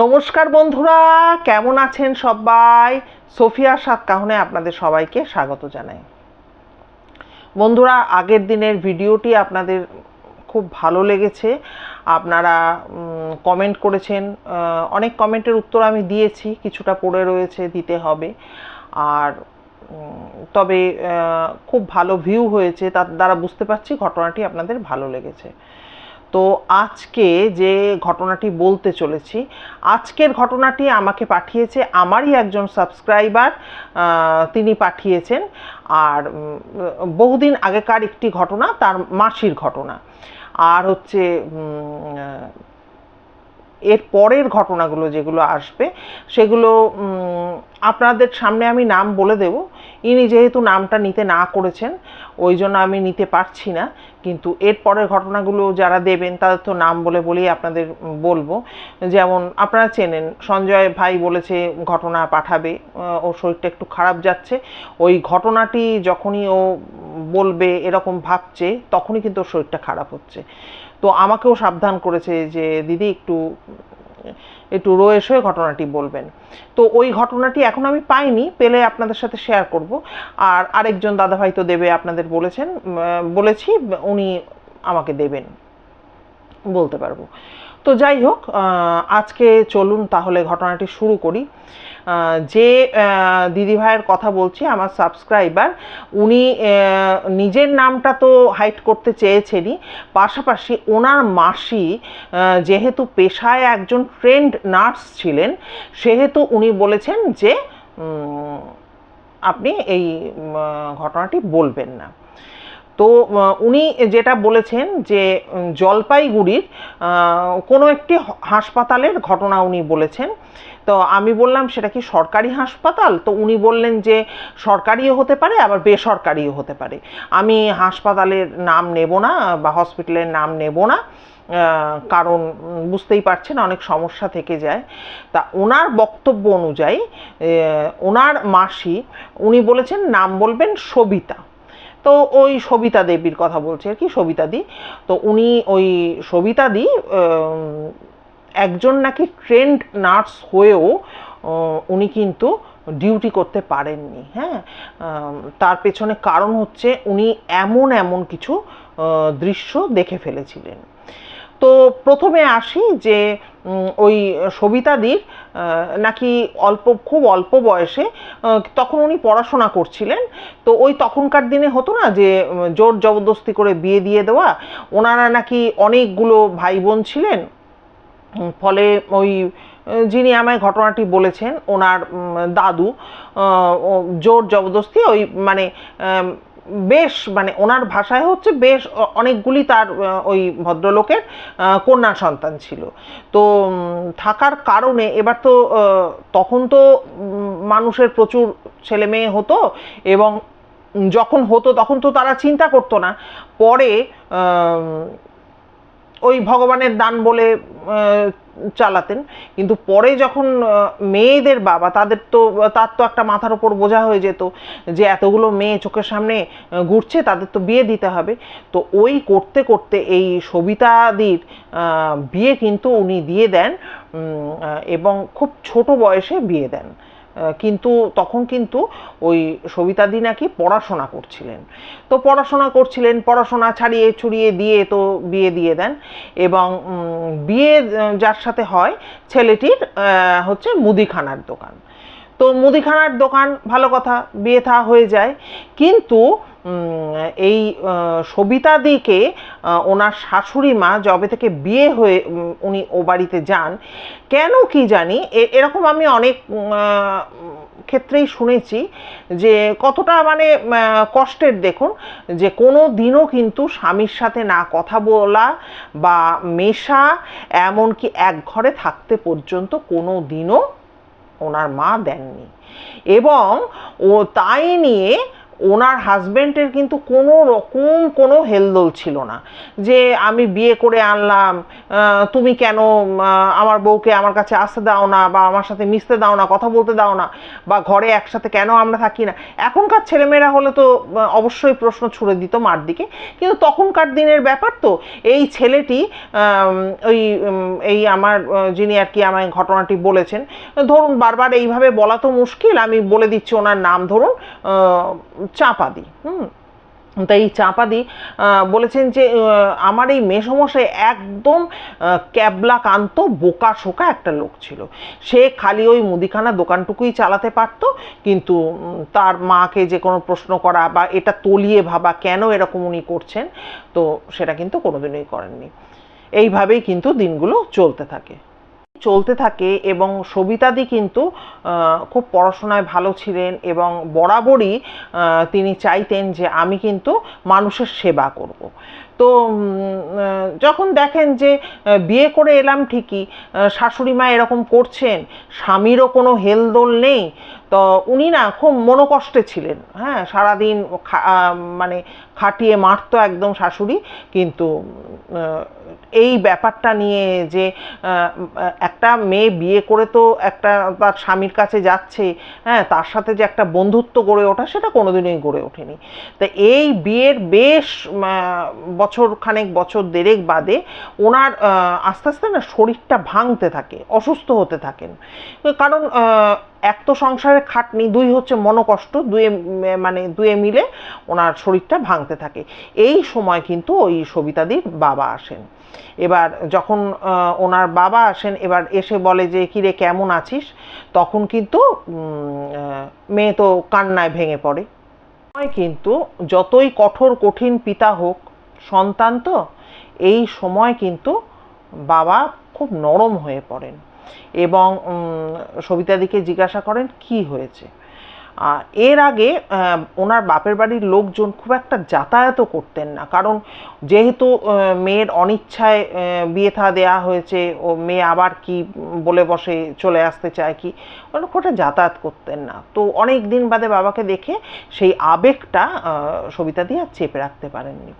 নমস্কার বন্ধুরা, কেমন আছেন সবাই? সোফিয়ার সাত কাহনে আপনাদের সবাইকে স্বাগত জানাই। বন্ধুরা, আগের দিনের ভিডিওটি আপনাদের খুব ভালো লেগেছে। আপনারা কমেন্ট করেছেন অনেক কমেন্টের উত্তর আমি দিয়েছি, কিছুটা পড়ে রয়েছে, দিতে হবে। আর তবে খুব ভালো ভিউ হয়েছে, তার দ্বারা বুঝতে পারছি ঘটনাটি আপনাদের ভালো লেগেছে। তো আজকে যে ঘটনাটি বলতে চলেছি, আজকের ঘটনাটি আমাকে পাঠিয়েছে আমারই একজন সাবস্ক্রাইবার তিনি পাঠিয়েছেন। আর বহুদিন আগেকার একটি ঘটনা, তার মাসির ঘটনা। আর হচ্ছে এর পরের ঘটনাগুলো যেগুলো আসবে, সেগুলো আপনাদের সামনে আমি নাম বলে দেব। ইনি যেহেতু নামটা নিতে না করেছেন, ওই জন্য আমি নিতে পারছি না। কিন্তু এর পরের ঘটনাগুলো যারা দেবেন, তাদের তো নাম বলে বলেই আপনাদের বলব। যেমন আপনারা চেনেন, সঞ্জয় ভাই বলেছে, ঘটনা পাঠাবে ওর শরীরটা একটু খারাপ যাচ্ছে। ওই ঘটনাটি যখনই ও বলবে, এরকম ভাবছে, তখনই কিন্তু ওর শরীরটা খারাপ হচ্ছে। তো আমাকেও সাবধান করেছে যে, দিদি, একটু একটু রয়েস হয়ে ঘটনাটি বলবেন। তো ওই ঘটনাটি এখন আমি পাইনি, পেলে আপনাদের সাথে শেয়ার করব। আর আরেকজন দাদাভাই তো দেবে, আপনাদের বলেছেন বলেছি, উনি আমাকে দেবেন, বলতে পারব। তো যাই হোক আজকে চলুন তাহলে ঘটনাটি শুরু করি। যে দিদিভাইয়ের কথা বলছি, আমার সাবস্ক্রাইবার উনি নিজের নামটা তো হাইট করতে চেয়েছেনই। পাশাপাশি ওনার মাসি যেহেতু পেশায় একজন ট্রেন্ড নার্স ছিলেন, সেহেতু উনি বলেছেন যে আপনি এই ঘটনাটি বলবেন না। তো উনি যেটা বলেছেন যে জলপাইগুড়ির কোনো একটি হাসপাতালের ঘটনা উনি বলেছেন। তো আমি বললাম, সেটা কি সরকারি হাসপাতাল? তো উনি বললেন যে, সরকারিও হতে পারে, আবার বেসরকারিও হতে পারে। আমি হাসপাতালের নাম নেব না বা হসপিটালের নাম নেব না কারণ বুঝতেই পারছেন অনেক সমস্যা থেকে যায়। তা ওনার বক্তব্য অনুযায়ী ওনার মাসি, উনি বলেছেন, নাম বলবেন সবিতা। তো ওই সবিতা দেবীর কথা বলছে আর কি, সবিতা দি। তো উনি ওই সবিতা দি একজন নাকি ট্রেন্ড নার্স হয়েও উনি কিন্তু ডিউটি করতে পারেননি হ্যাঁ? তার পেছনে কারণ হচ্ছে উনি এমন এমন কিছু দৃশ্য দেখে ফেলেছিলেন। তো প্রথমে আসি যে ওই সবিতাদির নাকি অল্প, খুব অল্প বয়সে তখন উনি পড়াশোনা করছিলেন। তো ওই তখনকার দিনে হতো না যে, জোর জবরদস্তি করে বিয়ে দিয়ে দেওয়া, ওনারা নাকি অনেকগুলো ভাই বোন ছিলেন ফলে ওই যিনি আমায় ঘটনাটি বলেছেন, ওনার দাদু জোর জবরদস্তি ওই মানে বেশ মানে ওনার ভাষায় হচ্ছে বেশ অনেকগুলি তার ওই ভদ্রলোকের কন্যা সন্তান ছিল। তো থাকার কারণে এবার তো তখন তো মানুষের প্রচুর ছেলে মেয়ে হতো এবং যখন হতো তখন তো তারা চিন্তা করতো না। পরে ওই ভগবানের দান বলে চালাতেন। কিন্তু পরে যখন মেয়েদের বাবা, তাদের তো, তার তো একটা মাথার ওপর বোঝা হয়ে যেত যে এতগুলো মেয়ে চোখের সামনে ঘুরছে, তাদের তো বিয়ে দিতে হবে। তো ওই করতে করতে এই সবিতাদির বিয়ে কিন্তু উনি দিয়ে দেন এবং খুব ছোট বয়সে বিয়ে দেন। কিন্তু তখন কিন্তু ওই সবিতাদি নাকি পড়াশোনা করছিলেন। তো পড়াশোনা করছিলেন, পড়াশোনা ছাড়িয়ে ছুড়িয়ে দিয়ে তো বিয়ে দিয়ে দেন এবং বিয়ে যার সাথে হয় ছেলেটির হচ্ছে মুদিখানার দোকান। তো মুদিখানার দোকান, ভালো কথা, বিয়ে থা হয়ে যায়। কিন্তু এই সবিতাদিকে ওনার শাশুড়ি মা যবে থেকে বিয়ে হয়ে উনি ও বাড়িতে যান, কেন কি জানি এরকম আমি অনেক ক্ষেত্রেই শুনেছি যে কতটা মানে কষ্টের দেখুন, যে কোনো দিনও কিন্তু স্বামীর সাথে না কথা বলা বা মেশা, এমনকি এক ঘরে থাকতে পর্যন্ত কোনো দিনও ওনার মা দেননি। এবং ও তাই নিয়ে ওনার হাজব্যান্ডের কিন্তু কোনো রকম কোনো হেলদোল ছিল না যে আমি বিয়ে করে আনলাম তুমি কেন আমার বউকে আমার কাছে আসতে দাও না বা আমার সাথে মিশতে দাও না, কথা বলতে দাও না বা ঘরে একসাথে কেন আমরা থাকি না? এখনকার ছেলেমেয়েরা হলে তো অবশ্যই প্রশ্ন ছুড়ে দিত মার দিকে। কিন্তু তখনকার দিনের ব্যাপার তো, এই ছেলেটি ওই এই আমার যিনি আর কি আমায় ঘটনাটি বলেছেন, ধরুন বারবার এইভাবে বলা তো মুশকিল, আমি বলে দিচ্ছি ওনার নাম ধরুন চাঁপাদি, হুম। তাই চাঁপাদি বলেছেন যে আমার এই মেসমশাই একদম আহ, ক্যাবলা কান্ত বোকা শোকা একটা লোক ছিল। সে খালি ওই মুদিখানা দোকানটুকুই চালাতে পারতো কিন্তু তার মাকে যে কোনো প্রশ্ন করা বা এটা তলিয়ে ভাবা কেন এরকম উনি করছেন তো সেটা কিন্তু কোনোদিনই করেননি। এইভাবেই কিন্তু দিনগুলো চলতে থাকে। চলতে থাকে এবং সবিতাদি কিন্তু খুব পড়াশোনায় ভালো ছিলেন এবং বরাবরই তিনি চাইতেন যে আমি কিন্তু মানুষের সেবা করব। তো যখন দেখেন যে বিয়ে করে এলাম ঠিকই শাশুড়ি মা এরকম করছেন, স্বামীরও কোনো হেলদোল নেই তো উনি না খুব মনোকষ্টে ছিলেন হ্যাঁ সারাদিন মানে খাটিয়ে মারতো একদম শাশুড়ি, কিন্তু এই ব্যাপারটা নিয়ে যে একটা মেয়ে বিয়ে করে তো একটা তার স্বামীর কাছে যাচ্ছে হ্যাঁ তার সাথে যে একটা বন্ধুত্ব গড়ে ওঠা সেটা কোনোদিনই গড়ে ওঠেনি। তা এই বিয়ের বেশ বছর খানেক, বছর দেড়েক বাদে ওনার আস্তে আস্তে না শরীরটা ভাঙতে থাকে, অসুস্থ হতে থাকেন। কারণ এক তো সংসারে খাটনি, দুই হচ্ছে মনোকষ্ট, দুয়ে মানে দুয়ে মিলে ওনার শরীরটা ভাঙতে থাকে। এই সময় কিন্তু ওই সবিতাদির বাবা আসেন। এবার যখন ওনার বাবা আসেন, এবার এসে বলে যে, কিরে, কেমন আছিস? তখন কিন্তু মেয়ে তো কান্নায় ভেঙে পড়ে। কিন্তু যতই কঠোর, কঠিন পিতা হোক, সন্তান তো, এই সময় কিন্তু বাবা খুব নরম হয়ে পড়েন। এবং সবিতাদিকে জিজ্ঞাসা করেন কি হয়েছে? আর এর আগে ওনার বাপের বাড়ির লোকজন খুব একটা যাতায়াতও করতেন না। কারণ যেহেতু মেয়ের অনিচ্ছায় বিয়ে থা দেওয়া হয়েছে, ও মেয়ে আবার কি বলে বসে চলে আসতে চায় কি, ওরা খুব একটা যাতায়াত করতেন না। তো অনেক দিন বাদে বাবাকে দেখে সেই আবেগটা সবিতা দিয়ে আর চেপে রাখতে পারেননি।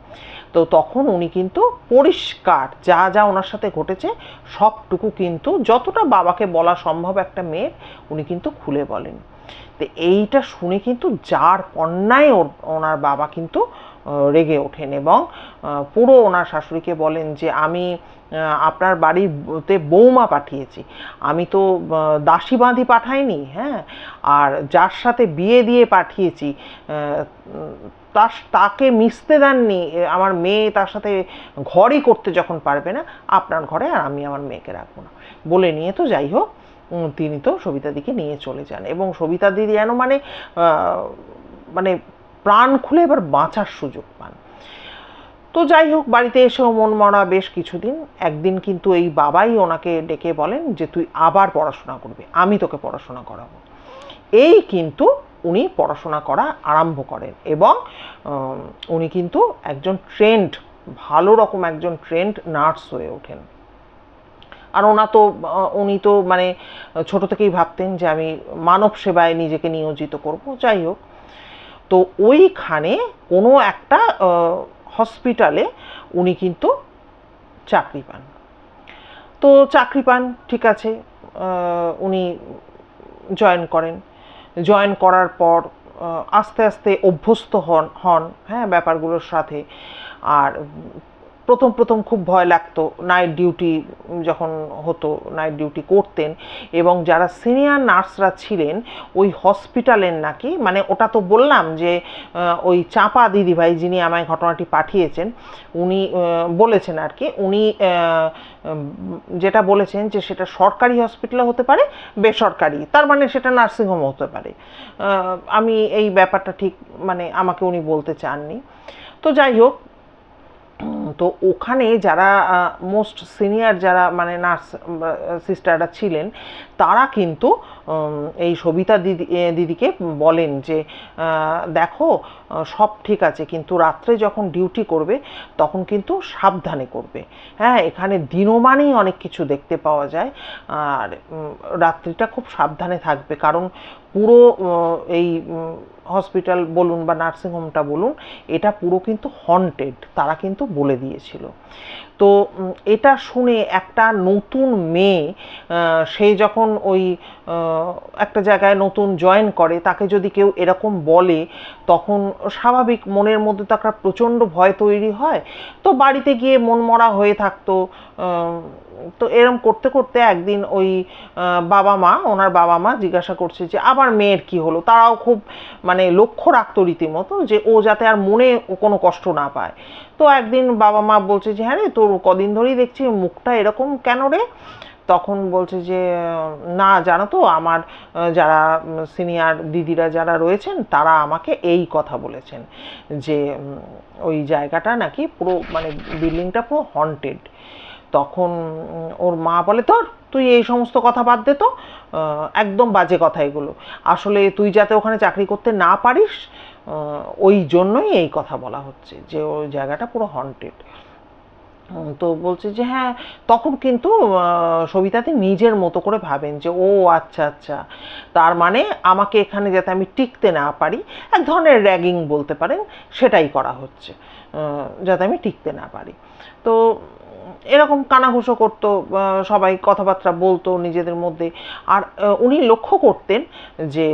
তো তখন উনি কিন্তু পরিষ্কার যা যা ওনার সাথে ঘটেছে, সবটুকু কিন্তু যতটা বাবাকে বলা সম্ভব একটা মেয়ের, উনি কিন্তু খুলে বলেন। তো এইটা শুনে কিন্তু যার কন্যায় ওর- ওনার বাবা কিন্তু রেগে ওঠেন এবং পুরো ওনার শাশুড়িকে বলেন যে আমি আপনার বাড়িতে বৌমা পাঠিয়েছি। আমি তো দাসী বাঁধি পাঠাইনি হ্যাঁ? আর যার সাথে বিয়ে দিয়ে পাঠিয়েছি তার তাকে মিশতে দেননি আমার মেয়ে তার সাথে ঘরই করতে যখন পারবে না, আপনার ঘরে আর আমি আমার মেয়েকে রাখব না। বলে নিয়ে তো যাই হোক তিনি তো সবিতাদিকে নিয়ে চলে যান। এবং সবিতা দিদি যেন মানে মানে প্রাণ খুলে এবার বাঁচার সুযোগ পান। তো যাই হোক, বাড়িতে এসেও মন মরা বেশ কিছুদিন। একদিন কিন্তু এই বাবাই ওনাকে ডেকে বলেন যে, তুই আবার পড়াশোনা করবি, আমি তোকে পড়াশোনা করাবো। এই কিন্তু উনি পড়াশোনা করা আরম্ভ করেন এবং উনি কিন্তু একজন ট্রেন্ড, ভালো রকম একজন ট্রেন্ড নার্স হয়ে ওঠেন। আর ওনা তো উনি তো মানে ছোট থেকেই ভাবতেন যে আমি মানব সেবায় নিজেকে নিয়োজিত করব, যাই হোক। তো ওইখানে কোনো একটা হসপিটালে উনি কিন্তু চাকরি পান। তো চাকরি পান, ঠিক আছে উনি জয়েন করেন। জয়েন করার পর আস্তে আস্তে অভ্যস্ত হন হন হ্যাঁ ব্যাপারগুলোর সাথে। আর প্রথম প্রথম খুব ভয় লাগতো নাইট ডিউটি যখন হতো নাইট ডিউটি করতেন এবং যারা সিনিয়র নার্সরা ছিলেন, ওই হসপিটালের নাকি মানে ওটা তো বললাম যে ওই চাপা দিদিভাই যিনি আমায় ঘটনাটি পাঠিয়েছেন, উনি বলেছেন আর কি উনি যেটা বলেছেন যে সেটা সরকারি হসপিটালে হতে পারে, বেসরকারি, তার মানে সেটা নার্সিংহোম হতে পারে। আমি এই ব্যাপারটা ঠিক মানে আমাকে উনি বলতে চাননি। তো যাই হোক তো ওখানে যারা মোস্ট সিনিয়র যারা মানে নার্স সিস্টাররা ছিলেন তারা কিন্তু এই সবিতা দিদি দিদিকে বলেন যে দেখো সব ঠিক আছে, কিন্তু রাত্রে যখন ডিউটি করবে, তখন কিন্তু সাবধানে করবে। হ্যাঁ এখানে দিনমানেই অনেক কিছু দেখতে পাওয়া যায়, আর রাত্রিটা খুব সাবধানে থাকবে। কারণ পুরো এই হসপিটাল বলুন বা নার্সিংহোমটা বলুন, এটা পুরো কিন্তু হন্টেড তারা কিন্তু বলে দিয়েছিল। তো এটা শুনে একটা নতুন মেয়ে সে যখন ওই একটা জায়গায় নতুন জয়েন করে, তাকে যদি কেউ এরকম বলে, তখন স্বাভাবিক মনের মধ্যে তো একটা প্রচণ্ড ভয় তৈরি হয়। তো বাড়িতে গিয়ে মনমরা হয়ে থাকতো তো এরম করতে করতে একদিন ওই বাবা মা, ওনার বাবা মা জিজ্ঞাসা করছে যে, আবার মেয়ের কি হলো? তারাও খুব মানে লক্ষ্য রাখতো রীতিমতো যে, ও যাতে আর মনে কোনো কষ্ট না পায়। তো একদিন বাবা মা বলছে যে হ্যাঁ রে, তোর কদিন ধরেই দেখছি মুখটা এরকম কেন রে? তখন বলছে যে, না, জানো তো, আমার, যারা সিনিয়র দিদিরা যারা রয়েছেন, তারা আমাকে এই কথা বলেছেন যে ওই জায়গাটা নাকি পুরো মানে বিল্ডিংটা পুরো হন্টেড তখন ওর মা বলে তোর তুই এই সমস্ত কথা বাদ দে তো। একদম বাজে কথা এগুলো। আসলে তুই যাতে ওখানে চাকরি করতে না পারিস ওই জন্যই এই কথা বলা হচ্ছে যে ওই জায়গাটা পুরো হন্টেড তো বলছে যে হ্যাঁ। তখন কিন্তু আহ, সবিতাদি নিজের মতো করে ভাবেন যে ও আচ্ছা আচ্ছা। তার মানে আমাকে এখানে যাতে আমি টিকতে না পারি এক ধরনের র্যাগিং বলতে পারেন সেটাই করা হচ্ছে যাতে আমি টিকতে না পারি। তো এরকম কানাঘুষো করতো সবাই কথাবার্তা বলতো নিজেদের মধ্যে। আর উনি লক্ষ্য করতেন যে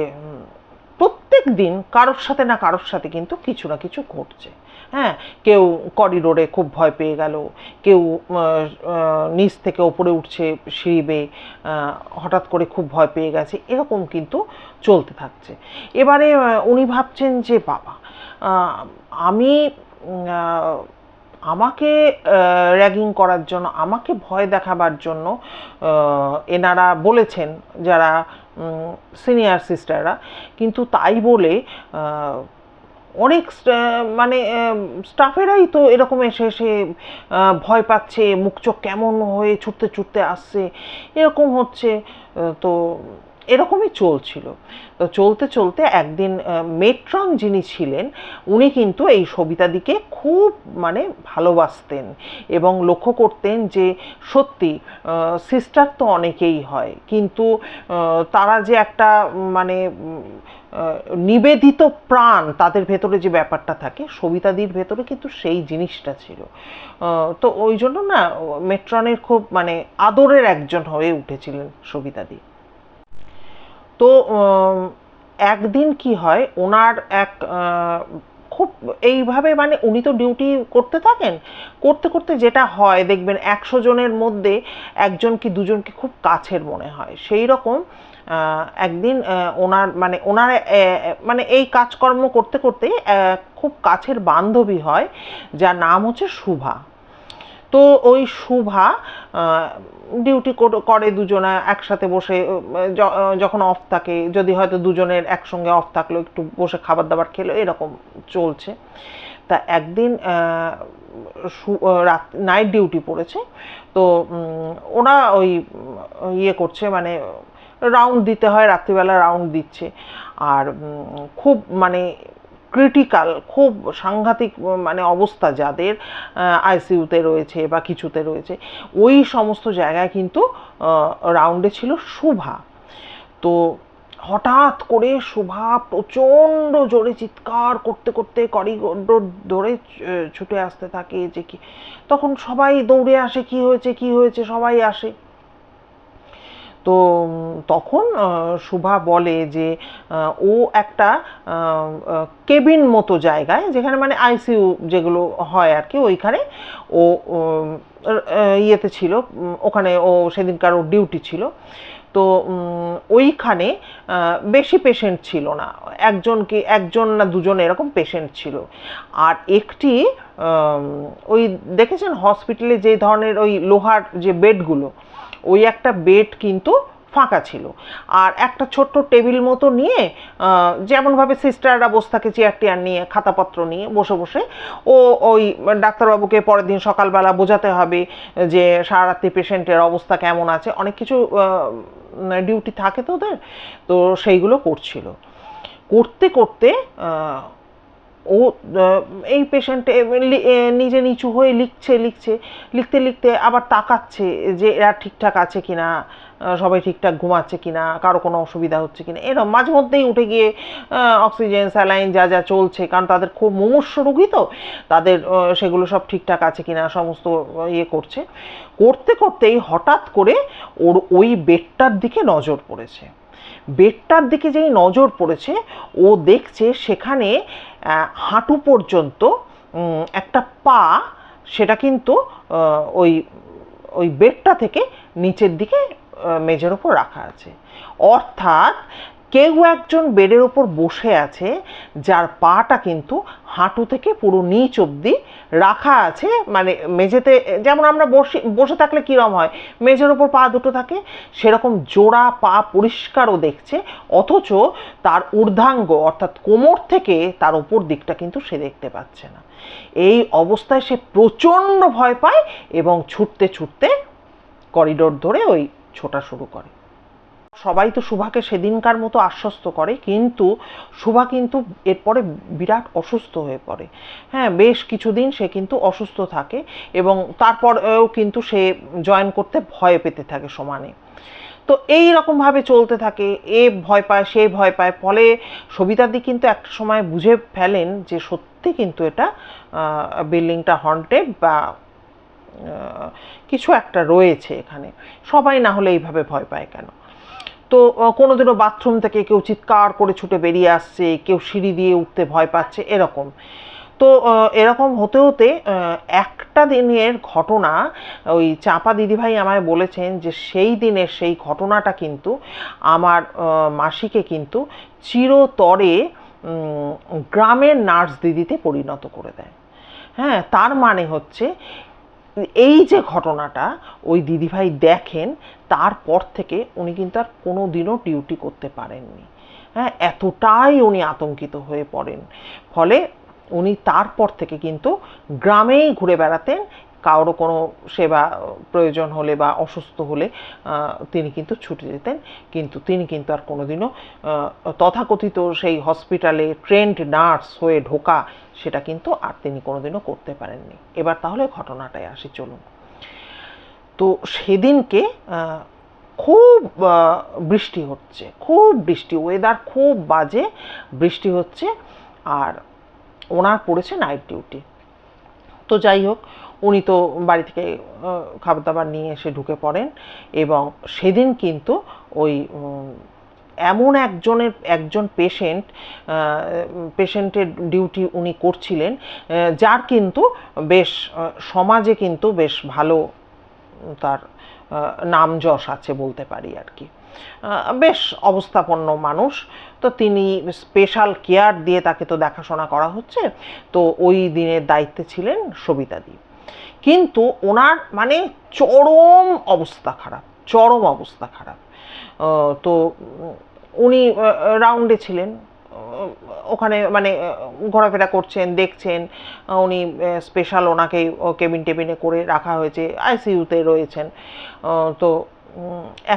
প্রত্যেক দিন কারোর সাথে না কারোর সাথে কিন্তু কিছু না কিছু ঘটছে। হ্যাঁ কেউ করিডোরে খুব ভয় পেয়ে গেল, কেউ নিচ থেকে ওপরে উঠছে সিঁড়ি বেয়ে হঠাৎ করে খুব ভয় পেয়ে গেছে, এরকম কিন্তু চলতে থাকছে। এবারে উনি ভাবছেন যে, বাবা আমি আমাকে র্যাগিং করার জন্য, আমাকে ভয় দেখাবার জন্য এনারা বলেছেন যারা সিনিয়র সিস্টাররা কিন্তু তাই বলে অনেক মানে স্টাফেরাই তো এরকম এসে এসে ভয় পাচ্ছে, মুখ চোখ কেমন হয়ে ছুটতে ছুটতে আসছে, এরকম হচ্ছে তো এরকমই চলছিল। তো চলতে চলতে একদিন মেট্রন যিনি ছিলেন, উনি কিন্তু এই সবিতাদিকে খুব মানে ভালোবাসতেন এবং লক্ষ্য করতেন যে সত্যি সিস্টার তো অনেকেই হয়। কিন্তু তারা যে একটা মানে নিবেদিত প্রাণ তাদের ভেতরে যে ব্যাপারটা থাকে, সবিতাদির ভেতরে কিন্তু সেই জিনিসটা ছিল। তো ওই জন্য না, মেট্রনের খুব মানে আদরের একজন হয়ে উঠেছিলেন সবিতাদি। তো একদিন কি হয়, ওনার এক খুব এইভাবে মানে উনি তো ডিউটি করতে থাকেন, করতে করতে যেটা হয়, দেখবেন একশো জনের মধ্যে একজন কি দুজনকে খুব কাছের মনে হয়। সেই রকম একদিন ওনার মানে ওনার মানে এই কাজকর্ম করতে করতে খুব কাছের বান্ধবী হয়, যার নাম হচ্ছে শুভা। তো ওই শুভা ডিউটি করে দুজনা একসাথে বসে যখন অফ থাকে, যদি হয়তো দুজনের একসঙ্গে অফ থাকল, একটু বসে খাবার দাবার খেলো, এরকম চলছে। তা একদিন রাত নাইট ডিউটি পড়েছে। তো ওরা ওই ইয়ে করছে মানে রাউন্ড দিতে হয়, রাত্রিবেলা রাউন্ড দিচ্ছে। আর খুব মানে ক্রিটিক্যাল খুব সাংঘাতিক মানে অবস্থা যাদের আইসিইউতে রয়েছে বা কিছুতে রয়েছে। ওই সমস্ত জায়গায় কিন্তু রাউন্ডে ছিল শুভা। তো হঠাৎ করে শুভা প্রচণ্ড জোরে চিৎকার করতে করতে করিডোর ধরে ছুটে আসতে থাকে যে কি, তখন সবাই দৌড়ে আসে, কি হয়েছে কি হয়েছে, সবাই আসে। তো তখন শুভা বলে যে ও একটা কেবিন মতো জায়গায়, যেখানে মানে আইসিইউ যেগুলো হয় আর কি, ওইখানে ও ইয়েতে ছিল ওখানে ও সেদিনকার ওর ডিউটি ছিল। তো ওইখানে বেশি পেশেন্ট ছিল না। একজন কি একজন না দুজন এরকম পেশেন্ট ছিল। আর একটি ওই দেখেছেন হসপিটালে যে ধরনের ওই লোহার যে বেডগুলো ওই একটা বেড কিন্তু ফাঁকা ছিল। আর একটা ছোট্ট টেবিল মতো নিয়ে যেমনভাবে সিস্টাররা বসে থাকে চেয়ার টেয়ার নিয়ে, খাতাপত্র নিয়ে বসে বসে, ও ওই ডাক্তারবাবুকে পরের দিন সকালবেলা বোঝাতে হবে যে সারা রাত্রি পেশেন্টের অবস্থা কেমন আছে। অনেক কিছু ডিউটি থাকে তো ওদের, তো সেইগুলো করছিল। করতে করতে ও এই পেশেন্ট নিজে নিচু হয়ে লিখছে লিখছে, লিখতে লিখতে আবার তাকাচ্ছে যে এরা ঠিকঠাক আছে কি না সবাই ঠিকঠাক ঘুমাচ্ছে কি না কারও কোনো অসুবিধা হচ্ছে কি না এরকম মাঝে মধ্যেই উঠে গিয়ে অক্সিজেন স্যালাইন যা যা চলছে, কারণ তাদের খুব মুমূর্ষ রোগী তো, তাদের সেগুলো সব ঠিকঠাক আছে কি না সমস্ত ইয়ে করছে। করতে, করতেই হঠাৎ করে ওর ওই বেডটার দিকে নজর পড়েছে। বেডটার দিকে যেই নজর পড়েছে, ও দেখছে সেখানে হাঁটু পর্যন্ত একটা পা, সেটা কিন্তু ওই ওই বেডটা থেকে নিচের দিকে মেঝের ওপর রাখা আছে। অর্থাৎ কেউ একজন বেডের ওপর বসে আছে, যার পাটা কিন্তু হাঁটু থেকে পুরো নিচ অবধি রাখা আছে। মানে মেঝেতে, যেমন আমরা বসে বসে থাকলে কীরকম হয়? মেঝের ওপর পা দুটো থাকে, সেরকম জোড়া পা পরিষ্কারও দেখছে, অথচ তার ঊর্ধ্বাঙ্গ অর্থাৎ কোমর থেকে তার ওপর দিকটা কিন্তু সে দেখতে পাচ্ছে না। এই অবস্থায় সে প্রচণ্ড ভয় পায় এবং ছুটতে ছুটতে করিডোর ধরে ওই ছোটা শুরু করে। সবাই তো শুভাকে সেদিনকার মতো আশ্বস্ত করে, কিন্তু শুভা কিন্তু এরপরে বিরাট অসুস্থ হয়ে পড়ে। হ্যাঁ বেশ কিছুদিন সে কিন্তু অসুস্থ থাকে এবং তারপরেও কিন্তু সে জয়েন করতে ভয় পেতে থাকে সমানে। তো এই রকমভাবে চলতে থাকে, এ ভয় পায়, সে ভয় পায়, ফলে সবিতাদি কিন্তু একটা সময় বুঝে ফেলেন যে সত্যি কিন্তু এটা বিল্ডিংটা হন্টেড বা কিছু একটা রয়েছে এখানে। সবাই না হলে এইভাবে ভয় পায় কেন? তো আহ, কোনোদিনও বাথরুম থেকে কেউ চিৎকার করে ছুটে বেরিয়ে আসছে কেউ সিঁড়ি দিয়ে উঠতে ভয় পাচ্ছে এরকম। তো এরকম হতে হতে একটা দিনের ঘটনা ওই চাপা দিদিভাই আমায় বলেছেন যে সেই দিনের সেই ঘটনাটা কিন্তু আমার মাসিকে কিন্তু চিরতরে গ্রামের নার্স দিদিতে পরিণত করে দেয়। হ্যাঁ তার মানে হচ্ছে এই যে ঘটনাটা ওই দিদিভাই দেখেন, তারপর থেকে উনি কিন্তু আর কোনো দিনও ডিউটি করতে পারেননি। হ্যাঁ এতটাই উনি আতঙ্কিত হয়ে পড়েন। ফলে উনি তারপর থেকে কিন্তু গ্রামেই ঘুরে বেড়াতেন। কারও কোনো সেবা প্রয়োজন হলে বা অসুস্থ হলে তিনি কিন্তু ছুটে যেতেন। কিন্তু তিনি কিন্তু আর কোনোদিনও তথাকথিত সেই হসপিটালে ট্রেন্ড নার্স হয়ে ঢোকা সেটা কিন্তু আর তিনি কোনোদিনও করতে পারেননি। এবার তাহলে ঘটনাটায় আসি, চলুন। তো সেদিনকে খুব বৃষ্টি হচ্ছে, খুব বৃষ্টি ওয়েদার খুব বাজে, বৃষ্টি হচ্ছে, আর ওনার পড়েছে নাইট ডিউটি তো যাই হোক, উনি তো বাড়ি থেকে খাবার দাবার নিয়ে এসে ঢুকে পড়েন এবং সেদিন কিন্তু ওই এমন একজনের, একজন পেশেন্ট পেশেন্টের ডিউটি উনি করছিলেন যার কিন্তু বেশ সমাজে কিন্তু বেশ ভালো তার নাম যশ আছে বলতে পারি আর কি। বেশ অবস্থাপন্ন মানুষ। তো তিনি স্পেশাল কেয়ার দিয়ে তাকে তো দেখাশোনা করা হচ্ছে। তো ওই দিনের দায়িত্বে ছিলেন সবিতাদি কিন্তু ওনার মানে চরম অবস্থা খারাপ, চরম অবস্থা খারাপ। তো উনি রাউন্ডে ছিলেন। ওখানে মানে ঘোরাফেরা করছেন, দেখছেন। উনি স্পেশাল ওনাকে কেবিন টেবিনে করে রাখা হয়েছে আইসিইউতে রয়েছেন। তো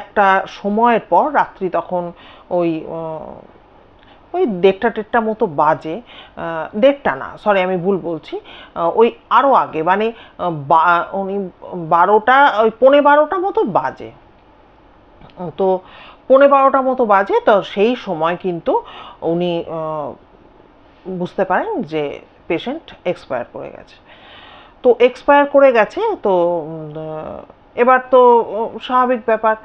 একটা সময়ের পর রাত্রি তখন ওই ওই দেড়টা টেরটা মতো বাজে দেড়টা না সরি আমি ভুল বলছি। ওই আরও আগে মানে উনি বারোটা, ওই পৌনে বারোটা মতো বাজে। তো পৌনে বারোটা মতো বাজে, তো সেই সময় কিন্তু উনি বুঝতে পারেন যে পেশেন্ট এক্সপায়ার করে গেছে। তো এক্সপায়ার করে গেছে, তো এবার তো স্বাভাবিক ব্যাপার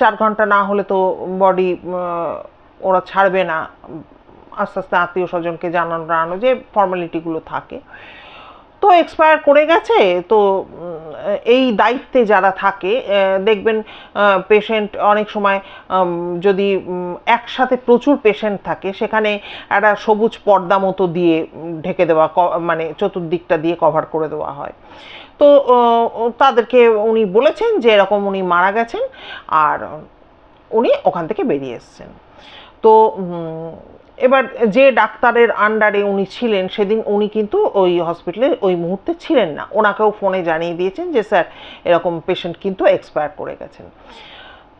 চার ঘণ্টা না হলে তো বডি ওরা ছাড়বে না। আস্তে আস্তে আত্মীয় স্বজনকে জানানো যে ফর্মালিটিগুলো থাকে। তো এক্সপায়ার করে গেছে, তো এই দায়িত্বে যারা থাকে দেখবেন পেশেন্ট অনেক সময় যদি একসাথে প্রচুর পেশেন্ট থাকে, সেখানে একটা সবুজ পর্দা মতো দিয়ে ঢেকে দেওয়া মানে চতুর্দিকটা দিয়ে কভার করে দেওয়া হয়। তো তাদেরকে উনি বলেছেন যে এরকম উনি মারা গেছেন, আর উনি ওখান থেকে বেরিয়ে এসছেন। তো এবার যে ডাক্তারের আন্ডারে উনি ছিলেন, সেদিন উনি কিন্তু ওই হসপিটালে ওই মুহূর্তে ছিলেন না। ওনাকেও ফোনে জানিয়ে দিয়েছেন যে, স্যার, এরকম পেশেন্ট কিন্তু এক্সপায়ার করে গেছেন।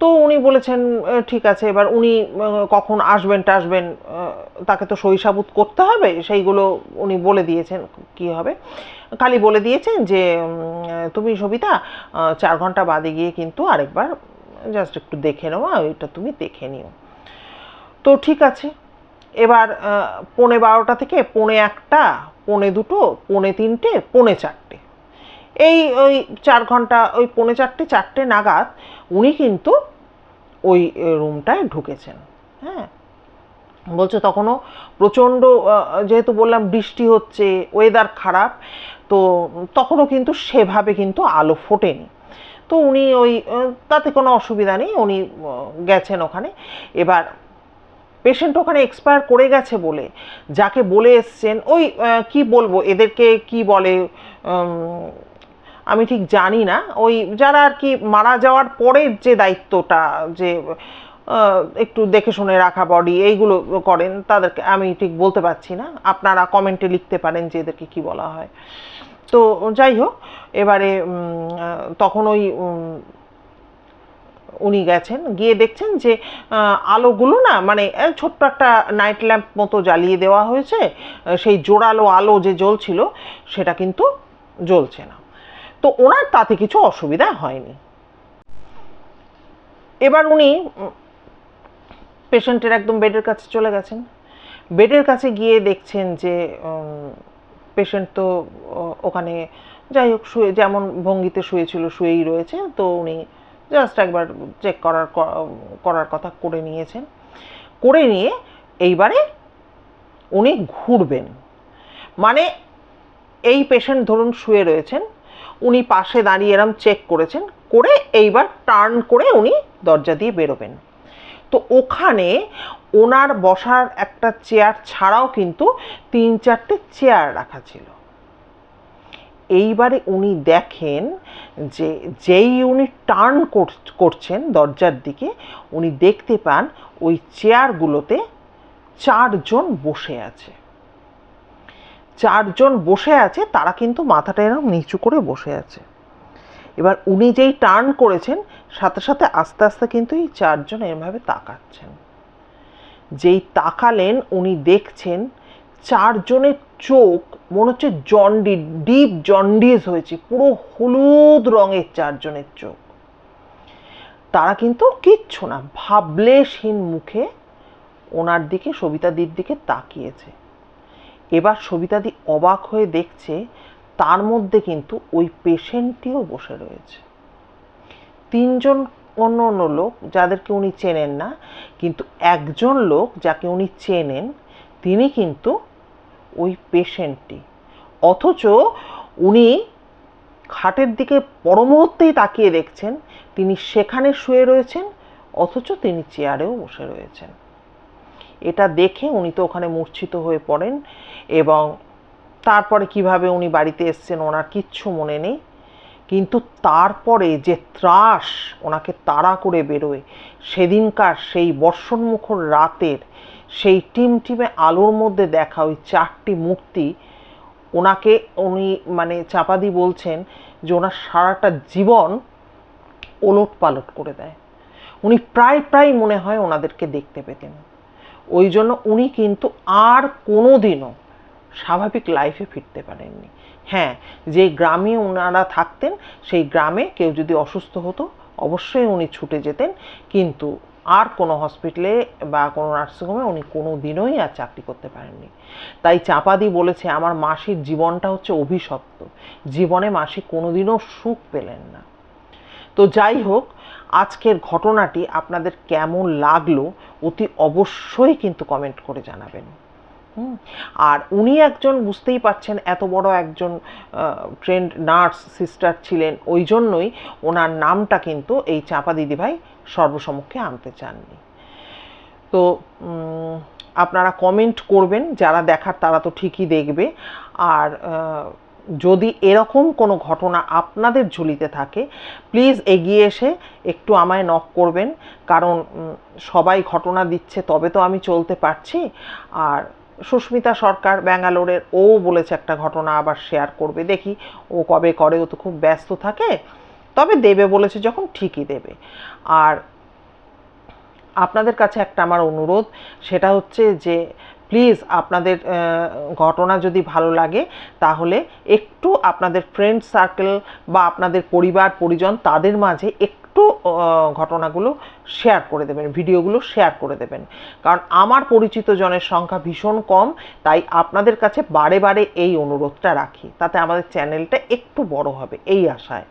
তো উনি বলেছেন ঠিক আছে, এবার উনি কখন আসবেন টাসবেন তাকে তো সহিসাবুত করতে হবে। সেইগুলো উনি বলে দিয়েছেন, কি হবে? খালি বলে দিয়েছেন যে তুমি সবিতা চার ঘণ্টা বাদে গিয়ে কিন্তু আরেকবার জাস্ট একটু দেখে নেওয়া ওইটা তুমি দেখে নিও। তো ঠিক আছে এবার পৌনে বারোটা থেকে পৌনে একটা, পৌনে দুটো, পৌনে তিনটে, পৌনে চারটে। এই ওই চার ঘণ্টা, ওই পৌনে চারটে চারটে নাগাদ উনি কিন্তু ওই রুমটায় ঢুকেছেন। হ্যাঁ? বলছে তখনও প্রচণ্ড যেহেতু বললাম বৃষ্টি হচ্ছে ওয়েদার খারাপ, তো তখনও কিন্তু সেভাবে কিন্তু আলো ফোটেনি। তো উনি ওই তাতে কোনো অসুবিধা নেই, উনি গেছেন ওখানে। এবার পেশেন্ট ওখানে এক্সপায়ার করে গেছে বলে, যাকে বলে এসছেন, ওই কি বলব, এদেরকে কি বলে আমি ঠিক জানি না, ওই যারা আর কি মারা যাওয়ার পরের যে দায়িত্বটা, যে একটু দেখে শুনে রাখা বডি এইগুলো করেন, তাদেরকে আমি ঠিক বলতে পারছি না, আপনারা কমেন্টে লিখতে পারেন যে এদেরকে কি বলা হয়। তো যাই হোক, এবারে তখন ওই উনি গেছেন, গিয়ে দেখছেন যে আলোগুলো না মানে ছোট্ট একটা নাইট ল্যাম্প মতো জ্বালিয়ে দেওয়া হয়েছে সেই জোরালো আলো যে জ্বলছিল, সেটা কিন্তু জ্বলছে না। তো ওনার তাতে কিছু অসুবিধা হয়নি। এবার উনি পেশেন্টের একদম বেডের কাছে চলে গেছেন। বেডের কাছে গিয়ে দেখছেন যে পেশেন্ট তো ওখানে যাই হোক, শুয়ে, যেমন ভঙ্গিতে শুয়েছিল, শুয়েই রয়েছে। তো উনি জাস্ট একবার চেক করার করার কথা করে নিয়েছেন। করে নিয়ে এইবারে উনি ঘুরবেন। মানে এই পেশেন্ট ধরুন শুয়ে রয়েছেন, উনি পাশে দাঁড়িয়ে এরম চেক করেছেন, করে এইবার টার্ন করে উনি দরজা দিয়ে বেরোবেন। তো ওখানে ওনার বসার একটা চেয়ার ছাড়াও কিন্তু তিন চারটে চেয়ার রাখা ছিল। এইবারে উনি দেখেন যে যেই উনি টার্ন করছেন দরজার দিকে, উনি দেখতে পান ওই চেয়ারগুলোতে চারজন বসে আছে। চারজন বসে আছে, তারা কিন্তু মাথাটা এরকম নিচু করে বসে আছে। এবার উনি যেই টার্ন করেছেন, সাথে সাথে আস্তে আস্তে কিন্তু এই চারজন এরভাবে তাকাচ্ছেন। যেই তাকালেন, উনি দেখছেন চারজনের চোখ, মনে হচ্ছে জন্ডি ডিপ জন্ডিস হয়েছে, পুরো হলুদ রঙের চারজনের চোখ। তারা কিন্তু কিচ্ছু না, ভাবলেশহীন মুখে ওনার দিকে সবিতাদির দিকে তাকিয়েছে। এবার সবিতাদি অবাক হয়ে দেখছে, তার মধ্যে কিন্তু ওই পেশেন্টটিও বসে রয়েছে। তিনজন অন্য অন্য লোক, যাদেরকে উনি চেনেন না, কিন্তু একজন লোক যাকে উনি চেনেন, তিনি কিন্তু ওই পেশেন্টটি। অথচ উনি খাটের দিকে পরমুহূর্তেই তাকিয়ে দেখছেন, তিনি সেখানে শুয়ে রয়েছেন, অথচ তিনি চেয়ারেও বসে রয়েছেন। এটা দেখে উনি তো ওখানে মূর্ছিত হয়ে পড়েন এবং তারপরে কীভাবে উনি বাড়িতে এসছেন ওনার কিচ্ছু মনে নেই। কিন্তু তারপরে যে ত্রাস ওনাকে তাড়া করে বেরোয়, সেদিনকার সেই বর্ষণমুখর রাতের সেই টিমটিমে আলোর মধ্যে দেখা ওই চারটি মূর্তি ওনাকে উনি মানে চাপাদি বলছেন যে ওনার সারাটা জীবন ওলট পালট করে দেয়। উনি প্রায় প্রায় মনে হয় ওনাদেরকে দেখতে পেতেন। ওই জন্য উনি কিন্তু আর কোনো দিনও স্বাভাবিক লাইফে ফিরতে পারেননি। হ্যাঁ যে গ্রামে ওনারা থাকতেন, সেই গ্রামে কেউ যদি অসুস্থ হতো, অবশ্যই উনি ছুটে যেতেন। কিন্তু আর কোনো হসপিটালে বা কোনো নার্সিংহোমে উনি কোনো দিনই আর চাকরি করতে পারেননি। তাই চাপাদি বলেছে, আমার মাসির জীবনটা হচ্ছে অভিশপ্ত। জীবনে মাসি কোনোদিনও সুখ পেলেন না। তো যাই হোক, আজকের ঘটনাটি আপনাদের কেমন লাগল অতি অবশ্যই কিন্তু কমেন্ট করে জানাবেন। আর উনি একজন বুঝতেই পারছেন এত বড় একজন ট্রেন্ড নার্স সিস্টার ছিলেন, ওই জন্যই ওনার নামটা কিন্তু এই চাপা দিদিভাই সর্বসমক্ষে আনতে চাননি। তো আপনারা কমেন্ট করবেন, যারা দেখার তারা তো ঠিকই দেখবে। আর যদি এরকম কোনো ঘটনা আপনাদের ঝুলিতে থাকে প্লিজ এগিয়ে এসে একটু আমায় নক করবেন। কারণ সবাই ঘটনা দিচ্ছে, তবে তো আমি চলতে পারছি। আর সুস্মিতা সরকার ব্যাঙ্গালোরের ও বলেছে একটা ঘটনা আবার শেয়ার করবে। দেখি ও কবে করে, ও তো খুব ব্যস্ত থাকে। তবে দেবে বলেছে যখন ঠিকই দেবে। আর আপনাদের কাছে একটা আমার অনুরোধ, সেটা হচ্ছে যে প্লিজ আপনাদের ঘটনা যদি ভালো লাগে, তাহলে একটু আপনাদের ফ্রেন্ড সার্কেল বা আপনাদের পরিবার, পরিজন, তাদের মাঝে একটু আহ, ঘটনাগুলো শেয়ার করে দেবেন ভিডিওগুলো শেয়ার করে দেবেন। কারণ আমার পরিচিত জনের সংখ্যা ভীষণ কম তাই আপনাদের কাছে বারে বারে এই অনুরোধটা রাখি তাতে আমাদের চ্যানেলটা একটু বড় হবে এই আশায়।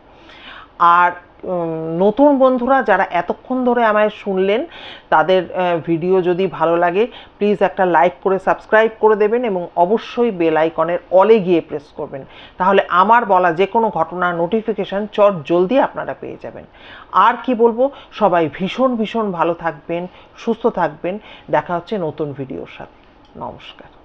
আর নতুন বন্ধুরা যারা এতক্ষণ ধরে আমায় শুনলেন, তাদের ভিডিও যদি ভালো লাগে প্লিজ একটা লাইক করে সাবস্ক্রাইব করে দেবেন এবং অবশ্যই বেল আইকনের অলে গিয়ে প্রেস করবেন। তাহলে আমার বলা যে কোনো ঘটনার নোটিফিকেশান চট জলদি আপনারা পেয়ে যাবেন। আর কি বলব, সবাই ভীষণ ভীষণ ভালো থাকবেন, সুস্থ থাকবেন। দেখা হচ্ছে নতুন ভিডিওর সাথে। নমস্কার।